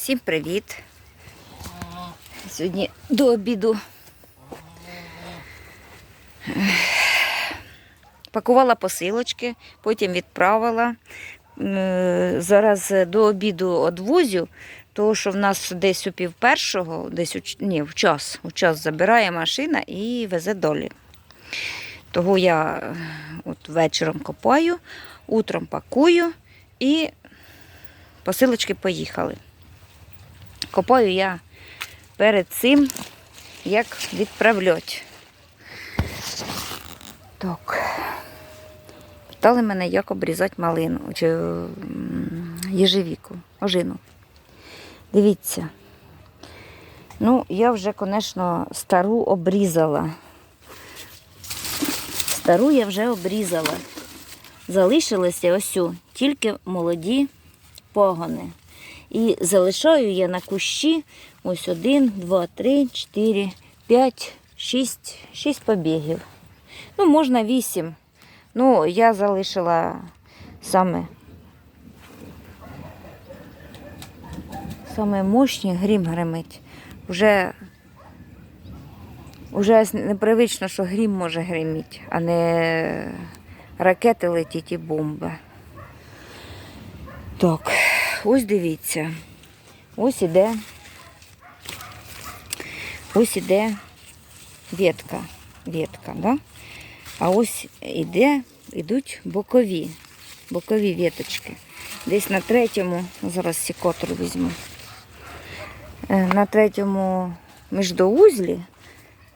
Всім привіт! Сьогодні до обіду пакувала посилочки, потім відправила. Зараз до обіду одвозю, тому що в нас десь у пів першого, десь у, ні, в час, у час забирає машина і везе долі. Того я от вечором копаю, утром пакую і посилочки поїхали. Копаю я перед цим, як відправляти. Так. Питали мене, як обрізати малину чи м, їжевіку, ожину. Дивіться. Ну, я вже, звісно, стару обрізала. Стару я вже обрізала. Залишилися ось тільки молоді погони. І залишаю я на кущі ось один, два, три, чотири, п'ять, шість, шість побігів. Ну, можна вісім. Ну, я залишила саме саме мощні грім гримить. Вже, вже непривично, що грім може гриміти, а не ракети летять і бомби. Так, ось дивіться. Ось іде. Ось іде ветка. Ветка, да? А ось іде, ідуть бокові, бокові веточки. Десь на третьому, зараз секотру візьму. Е, На третьому міждоузлі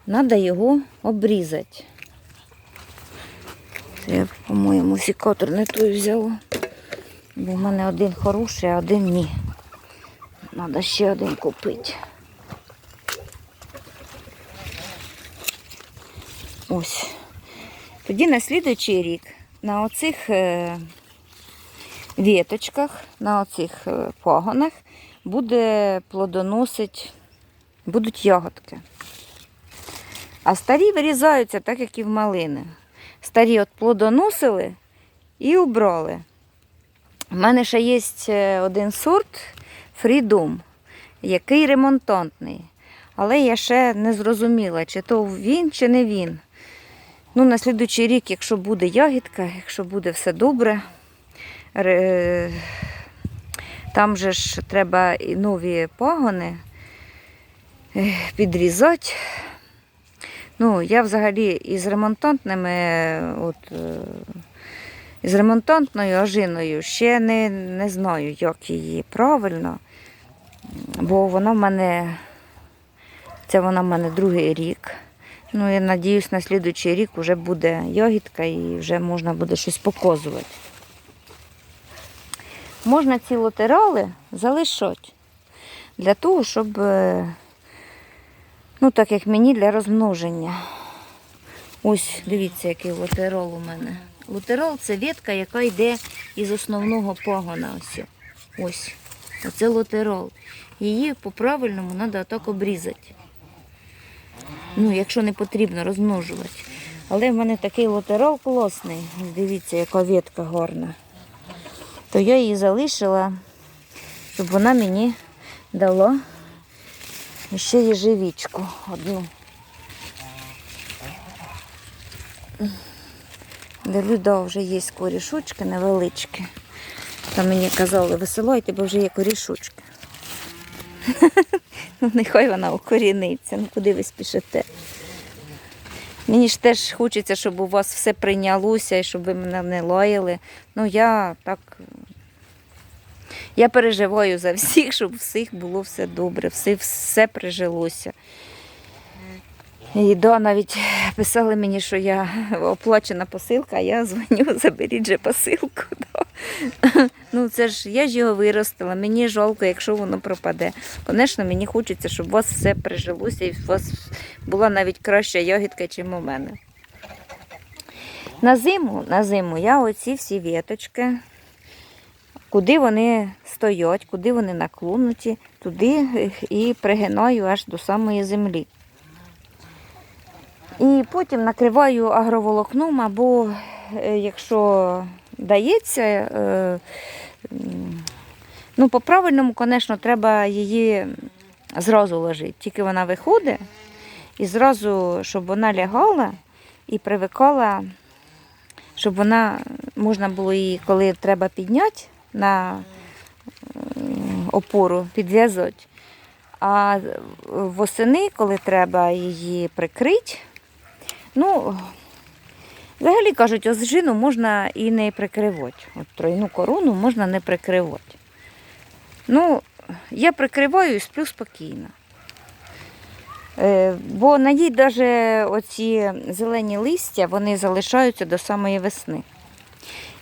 треба його обрізати. Це я, по-моєму, секатор не той взяла. Бо в мене один хороший, а один ні. Треба ще один купити. Ось. Тоді на слідуючий рік на оцих е, віточках, на оцих е, пагонах буде плодоносить, будуть ягодки. А старі вирізаються так, як і в малини. Старі от плодоносили і убрали. У мене ще є е, один сорт Freedom, який ремонтантний. Але я ще не зрозуміла, чи то він, чи не він. Ну, на слідуючий рік, якщо буде ягідка, якщо буде все добре, там же ж треба і нові пагони е, підрізати. Ну, я взагалі із ремонтантними, от, е, із ремонтантною ожиною ще не, не знаю, як її правильно, бо вона в мене, це вона в мене другий рік. Ну, я надіюсь, на слідуючий рік вже буде ягідка і вже можна буде щось показувати. Можна ці латерали залишати для того, щоб, е, ну так як мені, для розмноження. Ось, дивіться, який латерол у мене. Латерол це ветка, яка йде із основного пагона. Ось. Ось. Оце латерол. Її по-правильному треба отак обрізати. Ну, якщо не потрібно розмножувати. Але в мене такий латерал класний. Дивіться, яка ветка гарна. То я її залишила, щоб вона мені дала ще їжевічку одну. Дивлю, да, вже є корішочки невеличкі. Там мені казали, висилайте, бо вже є корішочки. Ну, нехай вона укоріниться. Ну, куди ви спішите? Мені ж теж хочеться, щоб у вас все прийнялося і щоб ви мене не лаяли. Ну, я так. Я переживаю за всіх, щоб у всіх було все добре, все, все прижилося. І навіть писали мені, що я оплачена посилка, а я дзвоню, заберіть же посилку. Ну, це ж я ж його виростила, мені жалко, якщо воно пропаде. Звісно, мені хочеться, щоб у вас все прижилося і у вас була навіть краща ягідка, ніж у мене. На зиму, на зиму я оці всі віточки, куди вони стоять, куди вони наклонуті, туди і пригинаю аж до самої землі. І потім накриваю агроволокном, або е, якщо дається, е, Ну, по-правильному, звісно, треба її зразу ложити. Тільки вона виходить, і зразу, щоб вона лягала і привикала, щоб вона можна було її, коли треба підняти на е, опору, підв'язати. А восени, коли треба її прикрити, ну, взагалі кажуть, озжину можна і не прикривати. От тройну корону можна не прикривати. Ну, я прикриваю і сплю спокійно. Е, Бо на ній навіть оці зелені листя вони залишаються до самої весни.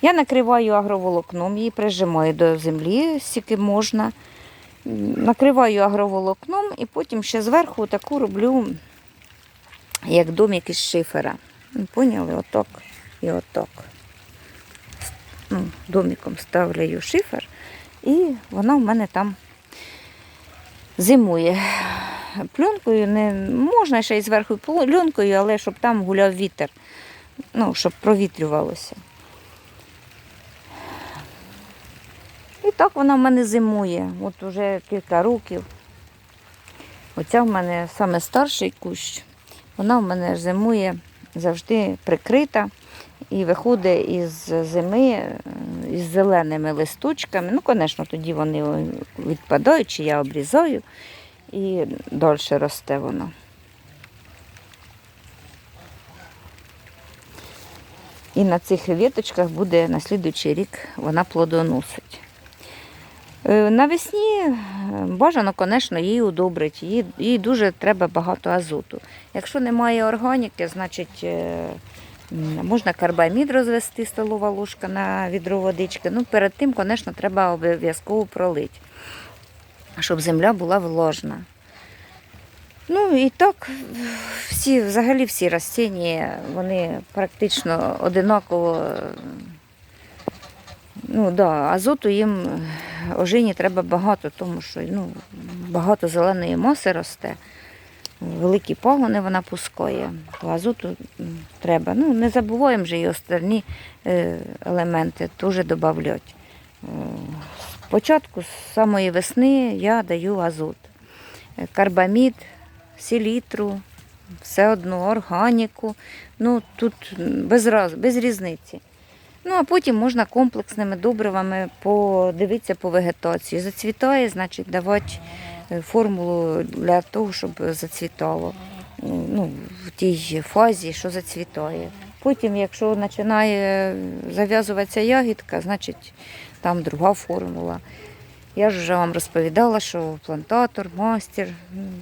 Я накриваю агроволокном, її прижимаю до землі, скільки можна. Накриваю агроволокном і потім ще зверху таку роблю, як домик із шифера. Поняли? Отак і отак. С- Ну, домиком ставляю шифер, і вона в мене там зимує. Пленкою не можна ще й зверху пленкою, але щоб там гуляв вітер, ну, щоб провітрювалося. І так вона в мене зимує. От уже кілька років. Оця в мене саме старший кущ. Вона в мене зимує завжди прикрита і виходить із зими е, із зеленими листочками. Ну, звісно, тоді вони відпадають, чи я обрізаю, і далі росте воно. І на цих віточках буде на слідуючий рік вона плодоносить. Е, Навесні е, бажано, звісно, її удобрити. Їй, їй дуже треба багато азоту. Якщо немає органіки, значить е, можна карбамід розвести столова ложка на відро водички. Ну, перед тим, звісно, треба обов'язково пролити, щоб земля була вложна. Ну і так, всі, взагалі всі рослинні, вони практично одинаково. Ну, да, азоту їм ожині треба багато, тому що ну, багато зеленої маси росте, великі пагони вона пускає, то азоту треба. Ну, не забуваємо же і остальні е, елементи теж додати. Спочатку, з самої весни, я даю азот. Е, Карбамід, селітру, все одно органіку. Ну, тут без, раз, без різниці. Ну, а потім можна комплексними добривами подивитися по вегетації. Зацвітає, значить, давати е, формулу для того, щоб зацвітало. Ну, в тій фазі, що зацвітає. Потім, якщо починає зав'язуватися ягідка, значить там друга формула. Я ж вже вам розповідала, що плантатор, мастер,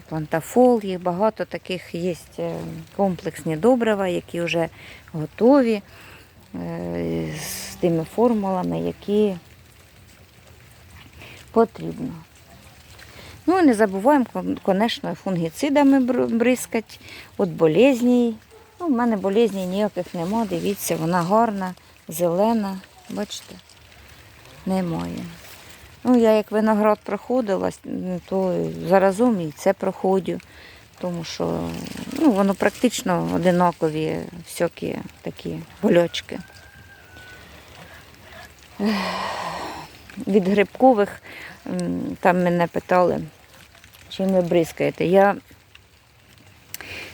плантафол, їх багато таких є е, комплексні добрива, які вже готові е, з тими формулами, які потрібно. Ну і не забуваємо, звісно, фунгіцидами бризкати, от болезней. Ну, в мене болезней ніяких нема, дивіться, вона гарна, зелена, бачите, немає. Ну, я як виноград проходила, то заразом і це проходжу, тому що ну, воно практично одинакові всякі такі болячки. Від грибкових там мене питали, чим ви бризкаєте. Я...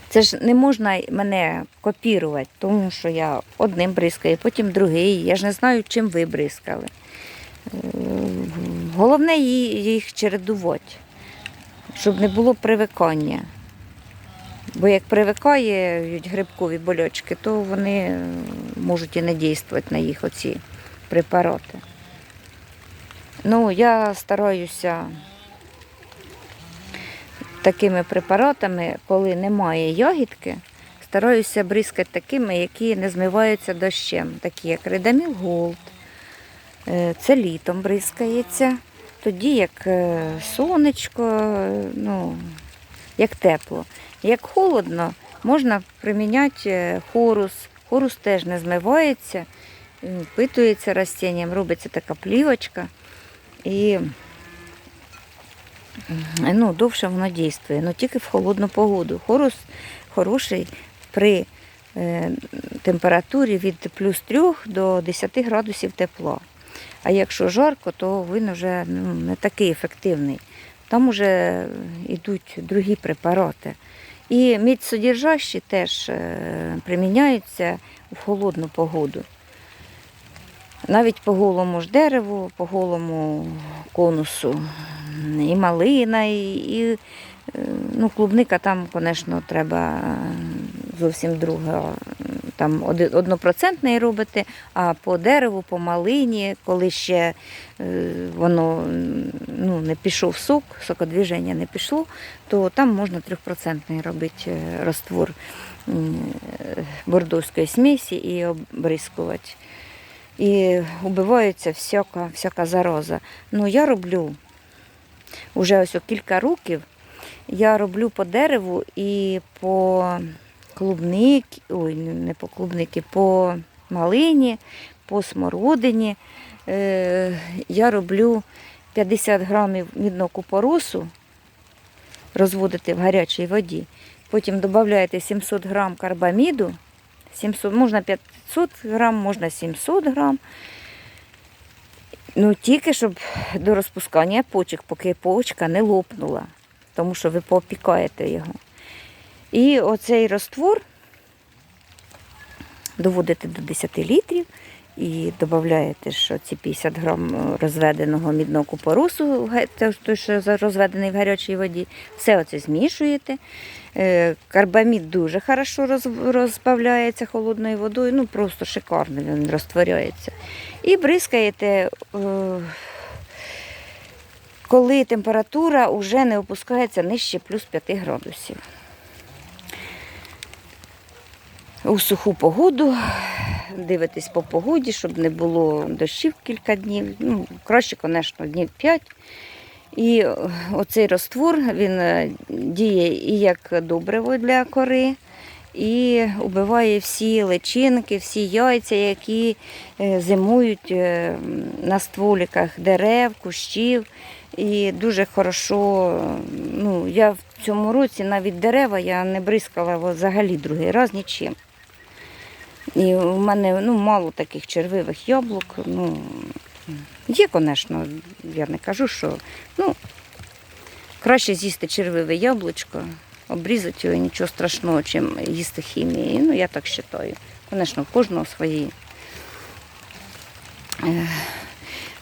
Це ж не можна мене копірувати, тому що я одним бризкаю, потім другий. Я ж не знаю, чим ви бризкали. Головне їх чередувати, щоб не було привикання. Бо як привикають грибкові болячки, то вони можуть і не дійствувати на їх оці препарати. Ну, я стараюся такими препаратами, коли немає ягідки, стараюся бризкати такими, які не змиваються дощем, такі як Редаміл Голд. Е, Це літом бризкається, тоді як е, сонечко, е, ну, як тепло. Як холодно, можна приміняти е, хорус. Хорус теж не змивається, він впитується растінням, робиться така плівочка і ну, довше воно дійствує, але тільки в холодну погоду. Хорус хороший при е, температурі від плюс 3 до 10 градусів тепла. А якщо жарко, то він вже ну, не такий ефективний. Там вже йдуть другі препарати. І мідсодержащі теж е, приміняються в холодну погоду. Навіть по голому ж дереву, по голому конусу. І малина, і, і е, ну, клубника там, звісно, треба е, зовсім друге. Там однопроцентний робити, а по дереву, по малині, коли ще е, воно ну, не пішов сок, сокодвіження не пішло, то там можна трьохпроцентний робити е, раствор м, е, бордовської смісі і обрискувати. І вбивається всяка, всяка зараза. Ну, я роблю вже ось кілька років. Я роблю по дереву і по клубникі, ой, не по клубники, по малині, по смородині. Е, я роблю 50 грамів мідного купоросу, розводите в гарячій воді. Потім додаєте 700 грам карбаміду, 700, можна 500 грам, можна 700 грам. Ну, тільки щоб до розпускання почок, поки почка не лопнула, тому що ви поопікаєте його. І оцей раствор доводите до 10 літрів і додаєте ці 50 грам розведеного мідного те, той, що розведений в гарячій воді. Все оце змішуєте. Е, Карбамід дуже хорошо розбавляється холодною водою, ну просто шикарно він розтворяється. І бризкаєте, е, коли температура вже не опускається нижче плюс 5 градусів. У суху погоду дивитесь по погоді, щоб не було дощів кілька днів. Ну, краще, звісно, днів 5. І оцей раствор він е, діє і як добриво для кори, і вбиває всі личинки, всі яйця, які е, зимують е, на стволіках дерев, кущів. І дуже хорошо, ну, я в цьому році навіть дерева я не бризкала взагалі другий раз нічим. І у мене ну, мало таких червивих яблук. Ну, є, звісно, я не кажу, що ну, краще з'їсти червиве яблучко, обрізати його нічого страшного, чим їсти хімії. Ну, я так вважаю. Звісно, у кожного свої. Е,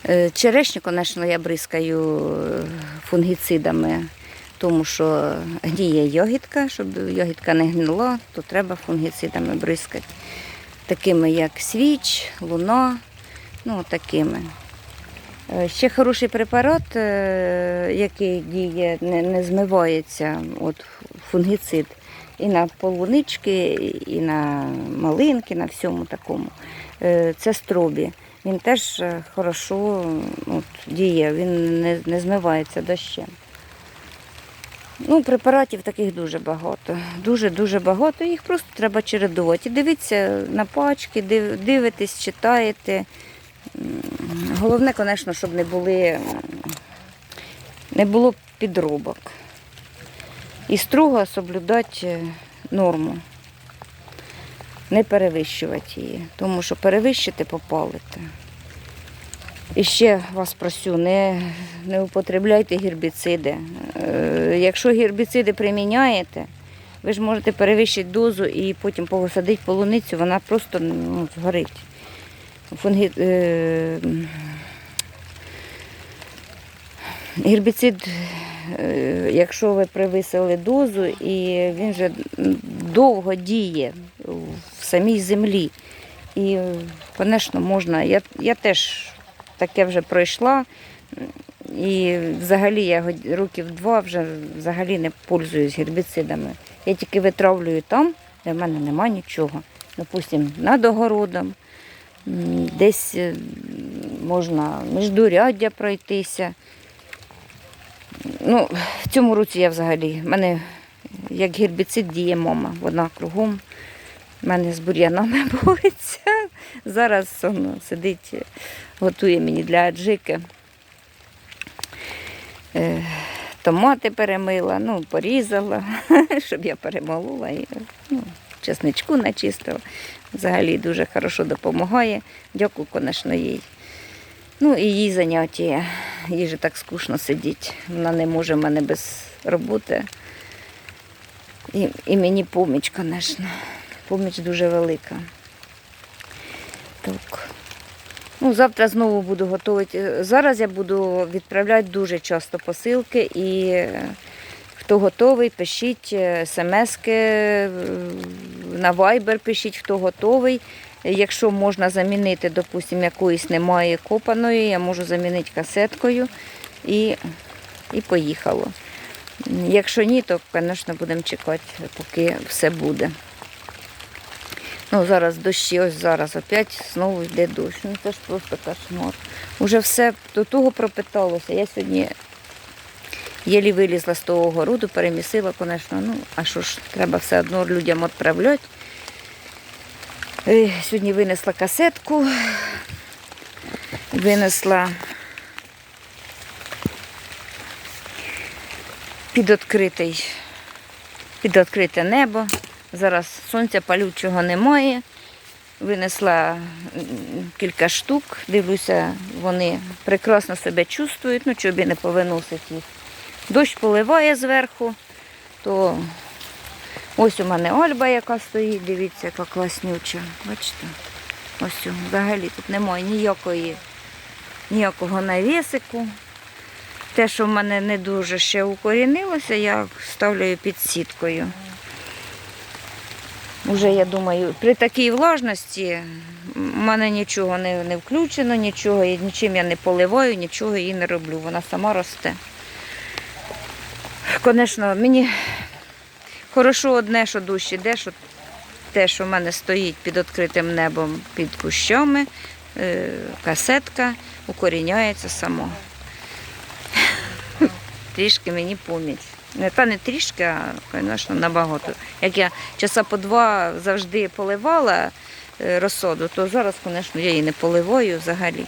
е, Черешню, звісно, я бризкаю е, фунгіцидами, тому що гніє йогітка, щоб йогітка не гнила, то треба фунгіцидами бризкати. Такими як свіч, луна, ну такими. Е, Ще хороший препарат, е, який діє, не, не змивається, от фунгіцид. І на полунички, і на малинки, на всьому такому. Е, Це стробі. Він теж хорошо от, діє, він не, не змивається дощем. Ну, препаратів таких дуже багато. Дуже-дуже багато. Їх просто треба чередувати. Дивіться на пачки, див- дивитесь, читаєте. Головне, звісно, щоб не були не було підробок. І строго соблюдати норму. Не перевищувати її, тому що перевищите, попалите. І ще вас просю, не, не употребляйте гербіциди. Е, Якщо гербіциди приміняєте, ви ж можете перевищити дозу і потім посадити полуницю, вона просто ну, згорить. Фунгі... е, Гербіцид, е, якщо ви превисили дозу, і він вже довго діє в самій землі. І, звісно, можна. Я, я теж таке вже пройшла. І взагалі я років два вже взагалі не пользуюсь гербіцидами. Я тільки витравлюю там, де в мене немає нічого. Допустимо, над огородом, десь е, можна міждуряддя пройтися. Ну, в цьому році я взагалі, в мене як гербіцид діє мама, вона кругом. У мене з бур'янами бореться. Зараз воно сидить, готує мені для аджики. Е, Томати перемила, ну, порізала, щоб я перемолола і ну, чесничку начистила. Взагалі дуже хорошо допомагає. Дякую, звісно, їй. Ну і їй заняття. Їй же так скучно сидіти. Вона не може в мене без роботи. І, і мені поміч, звісно. Поміч дуже велика. Так. Ну, завтра знову буду готувати. Зараз я буду відправляти дуже часто посилки і е, хто готовий, пишіть е, смски е, на Viber, пишіть, хто готовий. Якщо можна замінити, допустимо, якоїсь немає копаної, я можу замінити касеткою і, і поїхало. Якщо ні, то, звісно, будемо чекати, поки все буде. Ну, зараз дощі, ось зараз опять знову йде дощ. Ну це ж просто кошмар. Уже все до того пропиталося. Я сьогодні єлі вилізла з того городу, перемісила, звісно. Ну, а що ж, треба все одно людям відправляти. Е, Сьогодні винесла касетку, винесла під відкритий, під відкрите небо. Зараз сонця палючого немає. Винесла кілька штук, дивлюся, вони прекрасно себе чувствують, ну і не повиносить їх. Дощ поливає зверху, то ось у мене Ольба, яка стоїть, дивіться, яка класнюча. Бачите? Ось взагалі тут немає ніякої, ніякого навісику. Те, що в мене не дуже ще укорінилося, я ставлю під сіткою. Уже, я думаю, при такій влажності в мене нічого не, не включено, нічого, нічим я не поливаю, нічого її не роблю. Вона сама росте. Звісно, мені хорошо одне, що дощ іде, що те, що в мене стоїть під відкритим небом, під кущами, е, касетка укоріняється само. Трішки мені поміч. Не та не трішки, а, звісно, набагато. Як я часа по два завжди поливала е, розсоду, то зараз, звісно, я її не поливаю взагалі.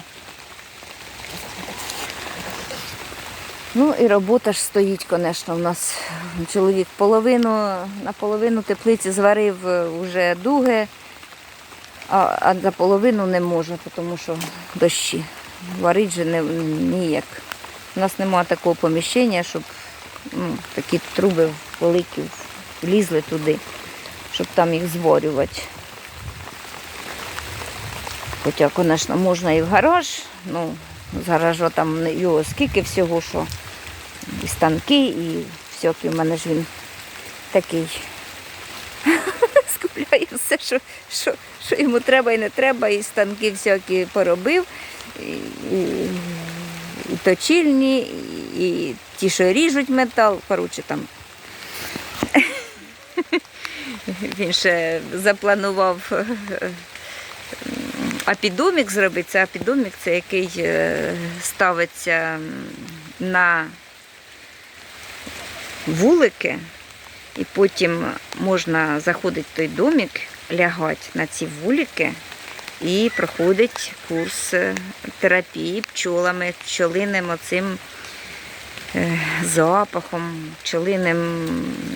Ну і робота ж стоїть, звісно, у нас чоловік половину, на половину теплиці зварив вже дуги, а, а на половину не може, тому що дощі. Варить же не, ніяк. У нас немає такого поміщення, щоб ну, такі труби великі влізли туди, щоб там їх зборювати. Хоча, звісно, можна і в гараж, ну, з гаража там його скільки всього, що і станки, і всякий, у мене ж він такий скупляє все, що, що, що йому треба і не треба, і станки всякі поробив, і, і, і точильні, і, і ті, що ріжуть метал, коротше там. Він ще запланував е, апідомік зробити. Це апідомік, це який е, ставиться на вулики, і потім можна заходити в той домик, лягати на ці вулики і проходить курс е, терапії пчолами, пчолиним оцим е, запахом, пчолиним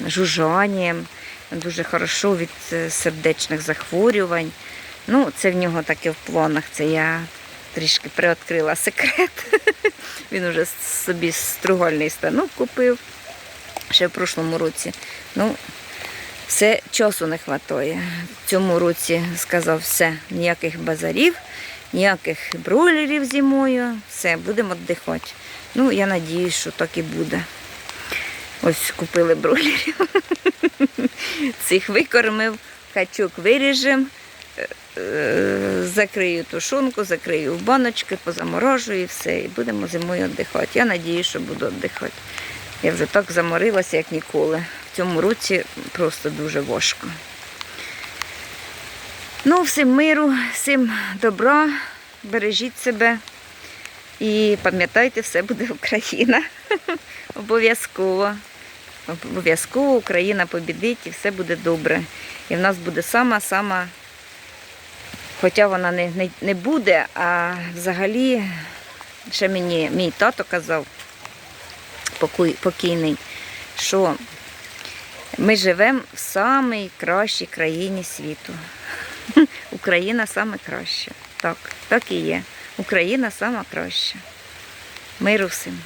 жужжанням. Дуже хорошо від е, сердечних захворювань. Ну, це в нього таке в планах. Це я трішки приоткрила секрет. Він уже собі стругальний станок купив ще в прошлому році. Ну, все часу не вистачає. В цьому році сказав все, ніяких базарів, ніяких бройлерів зимою. Все, будемо віддихати. Ну, я сподіваюся, що так і буде. Ось купили бройлерів. Цих викормив, качок виріжем, е, е, закрию тушонку, закрию в баночки, позаморожую і все. І будемо зимою віддихати. Я сподіваюся, що буду віддихати. Я вже так заморилася, як ніколи. В цьому році просто дуже важко. Ну, всім миру, всім добра, бережіть себе і пам'ятайте, все буде Україна. Обов'язково. Обов'язково Україна побідить і все буде добре. І в нас буде сама-сама, хоча вона не, не, не буде, а взагалі ще мені мій тато казав, покійний, що ми живемо в самій кращій країні світу. Україна саме краща. Так, так і є. Україна сама краща. Миру всім.